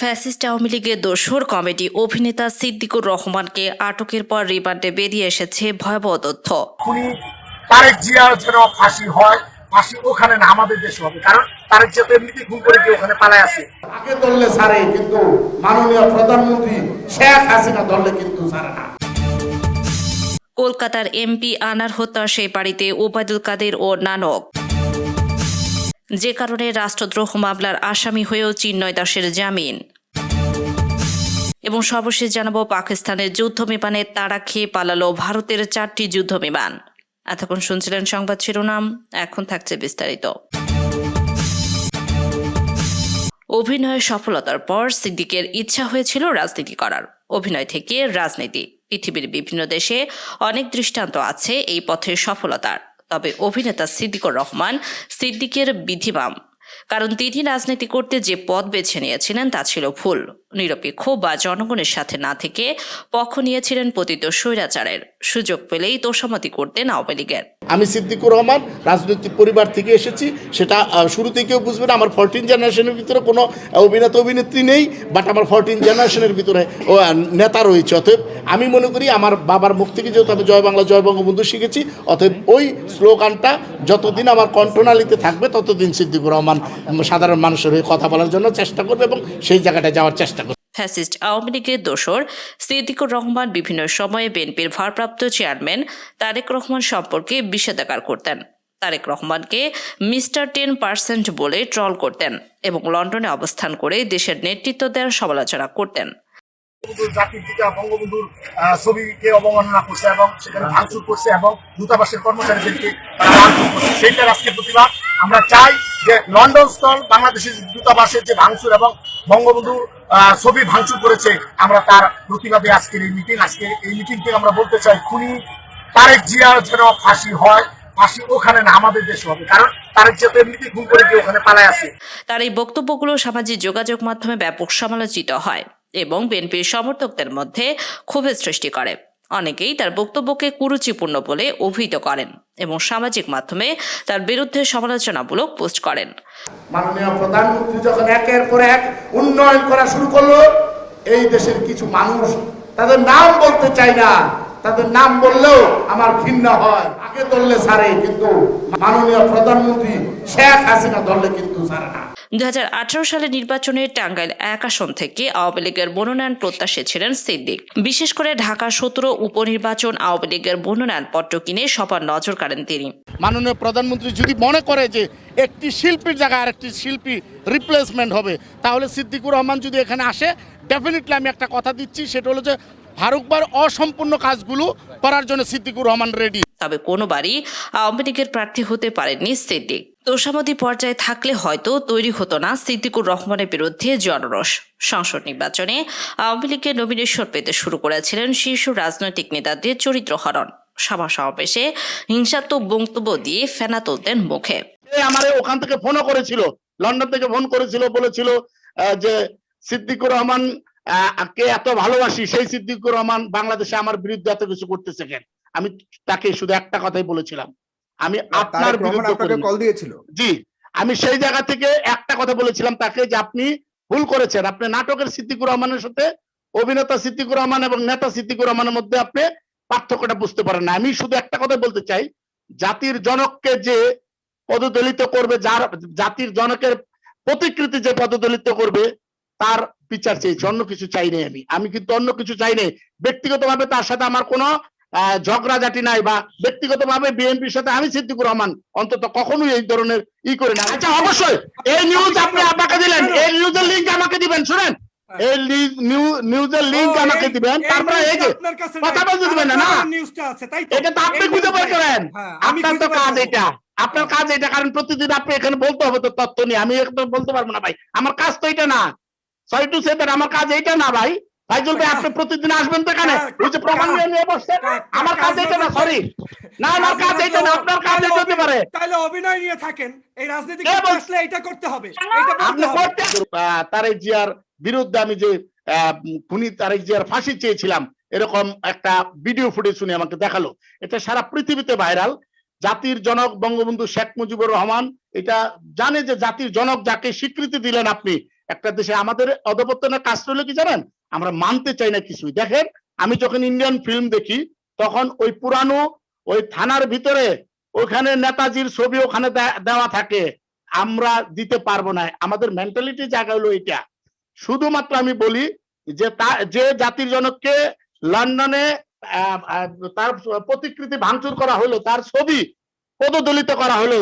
Fascist Awami লীগের দোসর comedy অভিনেতা সিদ্দিকুর রহমানকে আটকের পর রিমান্ডে বেরিয়ে এসেছে ভয়াবহ তথ্য। তারেক জিয়ার যেন ফাঁসি হয় ফাঁসি ওখানে না আমাদের দেশে হবে। কারণ তারেক জিয়া তো এমনিতেই ঘুম করে গিয়ে ওখানে পালায় আছে। আগে ধরলে সারে কিন্তু মাননীয় প্রধানমন্ত্রী শেখ হাসিনা ধরলে কিন্তু সারে না। কলকাতার এমপি আনার হত্যা সেই বাড়িতে ওবায়দুল কাদের ও নানক। যে কারণে রাষ্ট্রদ্রোহ মামলার আসামি হয়েও চিন্ময় দাসের জামিন। এবং সর্বশেষ জানাব, পাকিস্তানের যুদ্ধ বিমানে তারা খেয়ে পালালো ভারতের চারটি যুদ্ধ বিমান এতক্ষণ শুনছিলেন সংবাদ শিরোনাম, এখন থাকছে বিস্তারিত। অভিনয়ের সফলতার পর সিদ্দিকের ইচ্ছা হয়েছিল রাজনীতি করার। অভিনয় থেকে রাজনীতি। পৃথিবীর বিভিন্ন দেশে অনেক দৃষ্টান্ত আছে এই পথের সফলতার। তবে অভিনেতা সিদ্দিকুর রহমান সিদ্দিকের বিধিবাম কারণ তিনি রাজনীতি করতে যে পথ বেছে নিয়েছিলেন তা ছিল ভুল। নিরপেক্ষ বা জনগণের সাথে না থেকে পক্ষ নিয়েছিলেন পতিত স্বৈরাচারের। সুযোগ পেলেই তোষামতি করতেন আওয়ামী লীগের। আমি সিদ্দিকুর রহমান রাজনৈতিক পরিবার থেকে এসেছি। সেটা আহ, শুরু থেকেও বুঝবেন আমার ফোরটিন জেনারেশনের ভিতরে কোনো অভিনেতা অভিনেত্রী নেই বাট আমার ফোরটিন জেনারেশনের ভিতরে নেতা রয়েছে। অতএব আমি মনে করি আমার বাবার মুখ থেকে যেহেতু আমি জয় বাংলা জয় বঙ্গবন্ধু শিখেছি অতএব ওই স্লোগানটা যতদিন আমার কণ্ঠনালীতে থাকবে ততদিন সিদ্দিকুর রহমান সাধারণ মানুষের হয়ে কথা বলার জন্য চেষ্টা করবে এবং সেই জায়গাটায় যাওয়ার চেষ্টা ফ্যাসিস্ট আওয়ামী লীগের দোসর সিদ্দিকুর রহমান বিভিন্ন সময়ে বিএনপির ভারপ্রাপ্ত চেয়ারম্যান তারেক রহমান সম্পর্কে বিষেধাগার করতেন। তারেক রহমানকে মিস্টার টেন পার্সেন্ট বলে ট্রল করতেন এবং লন্ডনে অবস্থান করে দেশের নেতৃত্ব দেওয়ার সমালোচনা করতেন। বঙ্গবন্ধুর ছবিকে অবমাননা করছে এবং সেখানে ভাঙচুর করছে এবং দূতাবাসের কর্মচারীদেরকে সেইটার আজকে প্রতিবাদ। আমরা চাই যে লন্ডন স্থল বাংলাদেশের দূতাবাসের যে ভাঙচুর এবং বঙ্গবন্ধুর ছবি ভাঙচুর করেছে। আমরা তার প্রতিবাদে আজকের এই মিটিং আজকে এই মিটিং থেকে আমরা বলতে চাই, খুনি তারেক জিয়া যেন ফাঁসি হয় ওখানে না, আমাদের আছে। তার এই বক্তব্যগুলো সামাজিক যোগাযোগ মাধ্যমে ব্যাপক সমালোচিত হয় এবং বিএনপির সমর্থকদের মধ্যে ক্ষোভের সৃষ্টি করে। অনেকেই তার বক্তব্যকে কুরুচিপূর্ণ বলে অভিহিত করেন এবং সামাজিক মাধ্যমে তার বিরুদ্ধে সমালোচনামূলক পোস্ট করেন। মাননীয় প্রধানমন্ত্রী যখন একের পর এক উন্নয়ন করা শুরু করল, এই দেশের কিছু মানুষ তাদের নাম বলতে চাই না। তাদের নাম বললেও আমার ঘৃণা হয়। আগে ধরলে সারে কিন্তু মাননীয় প্রধানমন্ত্রী শেখ হাসিনা ধরলে কিন্তু সারে না। দু সালে নির্বাচনে টাঙ্গাইল এক আসন থেকে আওয়ামী লীগের মনোনয়ন প্রত্যাশী ছিলেন সিদ্দিক। বিশেষ করে ঢাকা সতেরো উপনির্বাচন আওয়ামী লীগের মনোনয়ন পত্র কিনে সবার নজর কাড়েন তিনি। মাননীয় প্রধানমন্ত্রী যদি মনে করে যে একটি শিল্পীর জায়গায় আরেকটি শিল্পী রিপ্লেসমেন্ট হবে তাহলে সিদ্দিকুর রহমান যদি এখানে আসে ডেফিনেটলি আমি একটা কথা দিচ্ছি সেটা হলো যে ফারুকবার অসম্পূর্ণ কাজগুলো করার জন্য সিদ্দিকুর রহমান রেডি তবে কোনোবারই আওয়ামী লীগের প্রার্থী হতে পারেননি সিদ্দিক। তোষামতি পর্যায়ে থাকলে হয়তো তৈরি হতো না সিদ্দিকুর রহমানের বিরুদ্ধে জনরস সংসদ নির্বাচনে আওয়ামী লীগের নমিনেশন পেতে শুরু করেছিলেন শীর্ষ রাজনৈতিক নেতাদের চরিত্র হরণ। সভা সমাবেশে হিংসাত্মক বক্তব্য দিয়ে ফেনা তুলতেন মুখে। আমার ওখান থেকে ফোনও করেছিল, লন্ডন থেকে ফোন করেছিল, বলেছিল যে সিদ্দিকুর রহমান কে এত ভালোবাসি, সেই সিদ্দিকুর রহমান বাংলাদেশে আমার বিরুদ্ধে এত কিছু করতেছে কেন? আমি তাকে শুধু একটা কথাই বলেছিলাম আমি আপনার আপনাকে কল দিয়েছিল। জি আমি সেই জায়গা থেকে একটা কথা বলেছিলাম তাকে যে আপনি ভুল করেছেন। আপনি নাটকের সিদ্দিকুর রহমানের সাথে অভিনেতা সিদ্দিকুর রহমান এবং নেতা সিদ্দিকুর রহমানের মধ্যে আপনি পার্থক্যটা বুঝতে পারেন না। আমি শুধু একটা কথা বলতে চাই জাতির জনককে যে পদদলিত করবে যার জাতির জনকের প্রতিকৃতি যে পদদলিত করবে তার বিচার চেয়েছি অন্য কিছু চাই নাই আমি। আমি কিন্তু অন্য কিছু চাই নাই। ব্যক্তিগতভাবে তার সাথে আমার কোনো ঝগড়াঝাটি নাই বা ব্যক্তিগতভাবে বিএনপির সাথে আমি সিদ্দিকুর রহমান অন্তত কখনোই এই ধরনের ই করে না। আচ্ছা অবশ্যই। এই নিউজ আপনি আপনাকে দিলেন। এই নিউজের লিঙ্ক আমাকে দিবেন শুনেন। এই নিউজের আমাকে দিবেন। তারপরে এই যে কথা বলতে দিবেন না? এটা তো আপনি খুঁজে বের করেন। হ্যাঁ, আপনার তো কাজ এটা। আপনার কাজ এটা কারণ প্রতিদিন আপনি এখানে বলতে হবে তো তথ্য নিয়ে। আমি একদম বলতে পারব না ভাই। আমার কাজ তো এটা না। সরি টু সে আমার কাজ এইটা না ভাই। ভাইজুল ভাই আপনি প্রতিদিন আসবেন তো এখানে? ওই যে প্রমাণ নিয়ে নিয়ে বসছেন? আমার কাজ কাজ এইটা না সরি না আমার কাজ এইটা না আপনার কাজ এটা হতে পারে। তাহলে অভিনয় নিয়ে থাকেন। এই রাজনীতি আসলে এটা করতে হবে। এটা আপনি হবে। করতে আহ, তারেক জিয়ার বিরুদ্ধে আমি যে খুনি তারেক জিয়ার ফাঁসি চেয়েছিলাম এরকম একটা ভিডিও ফুটেজ শুনে আমাকে দেখাল। এটা সারা পৃথিবীতে ভাইরাল। জাতির জনক বঙ্গবন্ধু শেখ মুজিবুর রহমান এটা জানে যে জাতির জনক যাকে স্বীকৃতি দিলেন আপনি একটা দেশে আমাদের অধপতনের কাজটা হলো কি জানেন? আমরা মানতে চাই না কিছুই। দেখেন, আমি যখন ইন্ডিয়ান ফিল্ম দেখি, তখন ওই পুরানো ওই থানার ভিতরে ওখানে নেতাজির ছবি ওখানে দেওয়া থাকে। আমরা দিতে পারব না। আমাদের মেন্টালিটি জায়গা হলো এটা শুধুমাত্র আমি বলি যে তা, যে জাতির জনককে লন্ডনে তার প্রতিকৃতি ভাঙচুর করা হলো, তার ছবি পদদলিত করা হলো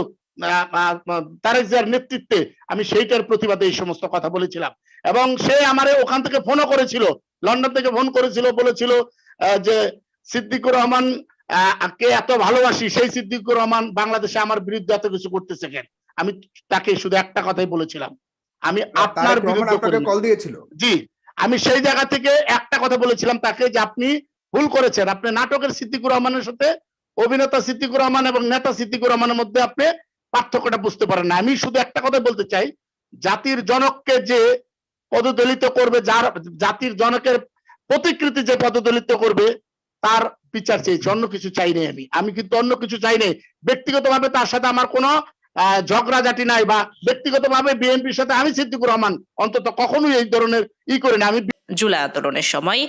তারেক জিয়ার নেতৃত্বে আমি সেইটার প্রতিবাদে এই সমস্ত কথা বলেছিলাম। এবং সে আমারে ওখান থেকে ফোনও করেছিল লন্ডন থেকে ফোন করেছিল বলেছিল যে সিদ্দিকুর রহমান কে এত ভালোবাসি সেই সিদ্দিকুর রহমান বাংলাদেশে আমার বিরুদ্ধে এত কিছু করতেছে কেন? আমি তাকে শুধু একটা কথাই বলেছিলাম। আমি আপনার বিরুদ্ধে কল দিয়েছিল। জি আমি সেই জায়গা থেকে একটা কথা বলেছিলাম তাকে যে আপনি ভুল করেছেন। আপনি নাটকের সিদ্দিকুর রহমানের সাথে অভিনেতা সিদ্দিকুর রহমান এবং নেতা সিদ্দিকুর রহমানের মধ্যে আপনি পার্থক্যটা বুঝতে পারেন না। আমি শুধু একটা কথা বলতে চাই জাতির জনককে যে পদদলিত করবে যার জাতির জনকের প্রতিকৃতি যে পদদলিত করবে তার বিচার চেয়েছি অন্য কিছু চাই নাই আমি। আমি কিন্তু অন্য কিছু চাই নাই। ব্যক্তিগতভাবে তার সাথে আমার কোনো আহ, ঝগড়াঝাটি নাই বা ব্যক্তিগতভাবে বিএনপির সাথে আমি সিদ্দিকুর রহমান অন্তত কখনোই এই ধরনের ই করি না আমি জুলাই আন্দোলনের সময়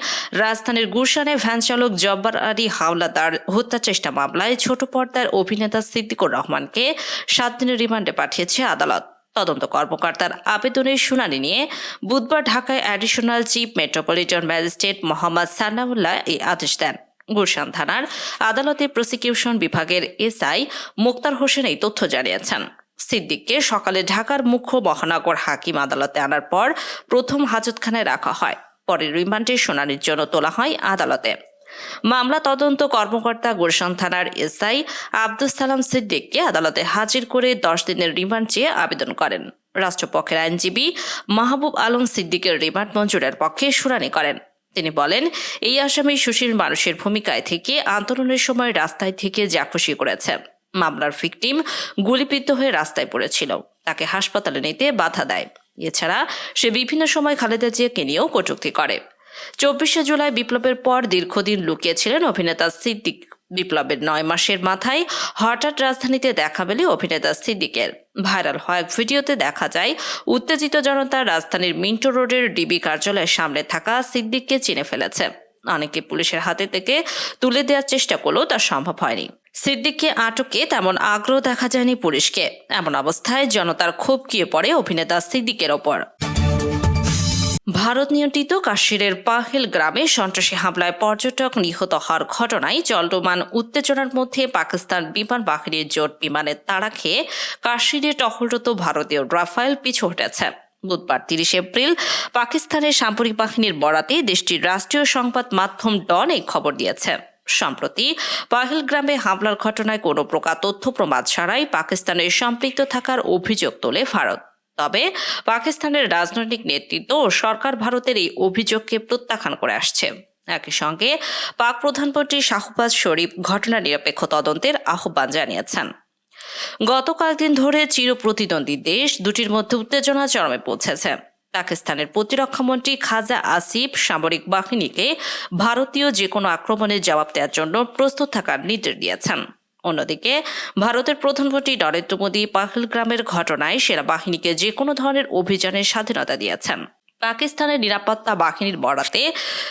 রাজধানীর গুলশানে ভ্যান চালক জব্বার আলী হাওলাদার হত্যা চেষ্টা মামলায় ছোট পর্দার অভিনেতা সিদ্দিকুর রহমানকে সাত দিনের রিমান্ডে পাঠিয়েছে আদালত। তদন্ত কর্মকর্তার আবেদনের শুনানি নিয়ে বুধবার ঢাকায় additional chief metropolitan magistrate Mohammad Sannaullah এই আদেশ দেন। গুলশান থানার আদালতে প্রসিকিউশন বিভাগের এসআই মোক্তার হোসেন এই তথ্য জানিয়েছেন। সিদ্দিককে সকালে ঢাকার মুখ্য মহানগর হাকিম আদালতে আনার পর প্রথম হাজতখানায় রাখা হয়। পরে রিমান্ডের শুনানির জন্য তোলা হয় আদালতে। মামলা তদন্ত কর্মকর্তা গুলশান থানার এসআই আব্দুল সালাম সিদ্দিককে আদালতে হাজির করে দশ দিনের রিমান্ড চেয়ে আবেদন করেন। রাষ্ট্রপক্ষের আইনজীবী মাহবুব আলম সিদ্দিকের রিমান্ড মঞ্জুরের পক্ষে শুনানি করেন। তিনি বলেন, এই আসামি সুশীল মানুষের ভূমিকায় থেকে আন্দোলনের সময় রাস্তায় থেকে যা খুশি করেছে। মামলার ভিকটিম গুলিবিদ্ধ হয়ে রাস্তায় পড়েছিল। তাকে হাসপাতালে নিতে বাধা দেয়। এছাড়া সে বিভিন্ন সময় খালেদা জিয়াকে নিয়েও কটূক্তি করে। চব্বিশে জুলাই বিপ্লবের পর দীর্ঘদিন লুকিয়েছিলেন অভিনেতা সিদ্দিক। বিপ্লবের নয় মাসের মাথায় হঠাৎ রাজধানীতে দেখা মেলে অভিনেতা সিদ্দিকের। ভাইরাল হওয়া এক ভিডিওতে দেখা যায়, উত্তেজিত জনতা রাজধানীর মিন্টো রোডের ডিবি কার্যালয়ের সামনে থাকা সিদ্দিককে চিনে ফেলেছে। অনেকে পুলিশের হাতে থেকে তুলে দেওয়ার চেষ্টা করলেও তা সম্ভব হয়নি। সিদ্দিককে আটকে তেমন আগ্রহ দেখা যায়নি পুলিশকে। এমন অবস্থায় জনতার ক্ষোভ গিয়ে পড়ে অভিনেতা সিদ্দিকের ওপর। ভারত নিয়ন্ত্রিত কাশ্মীরের পাহেল গ্রামে সন্ত্রাসী হামলায় পর্যটক নিহত হওয়ার ঘটনায় চলমান উত্তেজনার মধ্যে পাকিস্তান বিমান বাহিনীর জোট বিমানের তাড়া খেয়ে কাশ্মীরে টহলরত ভারতীয় রাফায়েল পিছু হটেছে। বুধবার তিরিশ এপ্রিল পাকিস্তানের সামরিক বাহিনীর বরাতে দেশটির রাষ্ট্রীয় সংবাদ মাধ্যম ডন এই খবর দিয়েছে। সম্প্রতি পাহেলগ্রামে হামলার ঘটনায় কোনো প্রকার তথ্য প্রমাণ ছাড়াই পাকিস্তানের সম্পৃক্ত থাকার অভিযোগ তোলে ভারত। তবে পাকিস্তানের রাজনৈতিক নেতৃত্ব ও সরকার ভারতের এই অভিযোগকে প্রত্যাখ্যান করে আসছে। একই সঙ্গে পাক প্রধানমন্ত্রী শাহবাজ শরীফ ঘটনা নিরপেক্ষ তদন্তের আহ্বান জানিয়েছেন। গত কয়েকদিন ধরে চিরপ্রতিদ্বন্দ্বী দেশ দুটির মধ্যে উত্তেজনা চরমে পৌঁছেছে। পাকিস্তানের প্রতিরক্ষামন্ত্রী খাজা আসিফ সামরিক বাহিনীকে ভারতীয় যে কোনো আক্রমণের জবাব দেওয়ার জন্য প্রস্তুত থাকার নির্দেশ দিয়েছেন। অন্যদিকে, ভারতের প্রধানমন্ত্রী নরেন্দ্র মোদী পাহলগ্রামের ঘটনায় সেনাবাহিনীকে যে কোনো ধরনের অভিযানের স্বাধীনতা দিয়েছেন। পাকিস্তানের নিরাপত্তা বাহিনীর বরাতে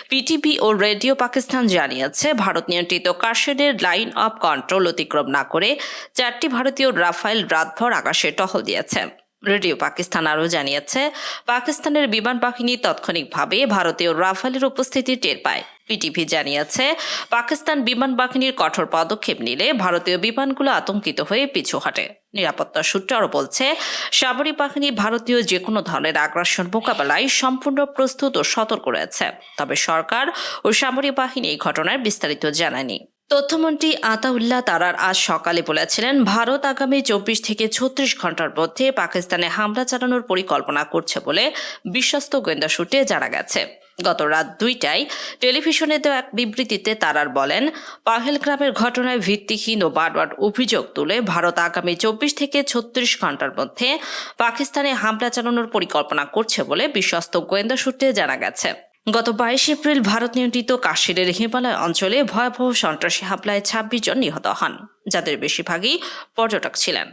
পিটিভি ও রেডিও পাকিস্তান জানিয়েছে, ভারত নিয়ন্ত্রিত কাশ্মীরের লাইন অফ কন্ট্রোল অতিক্রম না করে চারটি ভারতীয় রাফাইল রাতভর আকাশে টহল দিয়েছে। রেডিও পাকিস্তান আরও জানিয়েছে, পাকিস্তানের বিমান বাহিনী তাৎক্ষণিকভাবে ভারতীয় রাফালের উপস্থিতি টের পায়। পিটিভি জানিয়েছে, পাকিস্তান বিমান বাহিনীর কঠোর পদক্ষেপ নিলে ভারতীয় বিমানগুলো আতঙ্কিত হয়ে পিছু হটে। নিরাপত্তা সূত্র আরও বলছে, সামরিক বাহিনী ভারতীয় যে কোনো ধরনের আগ্রাসন মোকাবেলায় সম্পূর্ণ প্রস্তুত ও সতর্ক রয়েছে। তবে সরকার ও সামরিক বাহিনী এই ঘটনার বিস্তারিত জানায়নি। তথ্যমন্ত্রী আতাউল্লাহ তারার আজ সকালে বলেছিলেন, ভারত আগামী চব্বিশ থেকে ছত্রিশ ঘণ্টার মধ্যে পাকিস্তানে হামলা চালানোর পরিকল্পনা করছে বলে বিশ্বস্ত গোয়েন্দা সূত্রে জানা গেছে। গত রাত দুইটায় টেলিভিশনে দেওয়া এক বিবৃতিতে তারার বলেন, পাহেলগ্রামের ঘটনায় ভিত্তিহীন ও বারবার অভিযোগ তুলে ভারত আগামী চব্বিশ থেকে ছত্রিশ ঘণ্টার মধ্যে পাকিস্তানে হামলা চালানোর পরিকল্পনা করছে বলে বিশ্বস্ত গোয়েন্দা সূত্রে জানা গেছে। গত বাইশ এপ্রিল ভারত নিয়ন্ত্রিত কাশ্মীরের হিমালয় অঞ্চলে ভয়াবহ সন্ত্রাসী হামলায় ছাব্বিশ জন নিহত হন, যাদের বেশিরভাগই পর্যটক ছিলেন।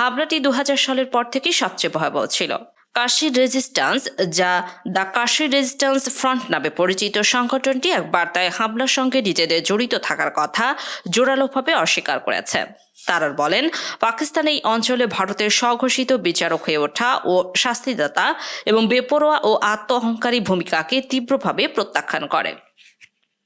হামলাটি দু হাজার সালের পর থেকে সবচেয়ে ভয়াবহ ছিল। কাশি রেজিস্ট্যান্স, যা দ্য কাশি রেজিস্ট্যান্স ফ্রন্ট নামে পরিচিত সংগঠনটি এক বার্তায় হামলার সঙ্গে নিজেদের জড়িত থাকার কথা জোরালোভাবে অস্বীকার করেছে। তারা বলেন, পাকিস্তান এই অঞ্চলে ভারতের স্বঘোষিত বিচারক হয়ে ওঠা ও শাস্তিদাতা এবং বেপরোয়া ও আত্ম অহংকারী ভূমিকাকে তীব্রভাবে প্রত্যাখ্যান করে।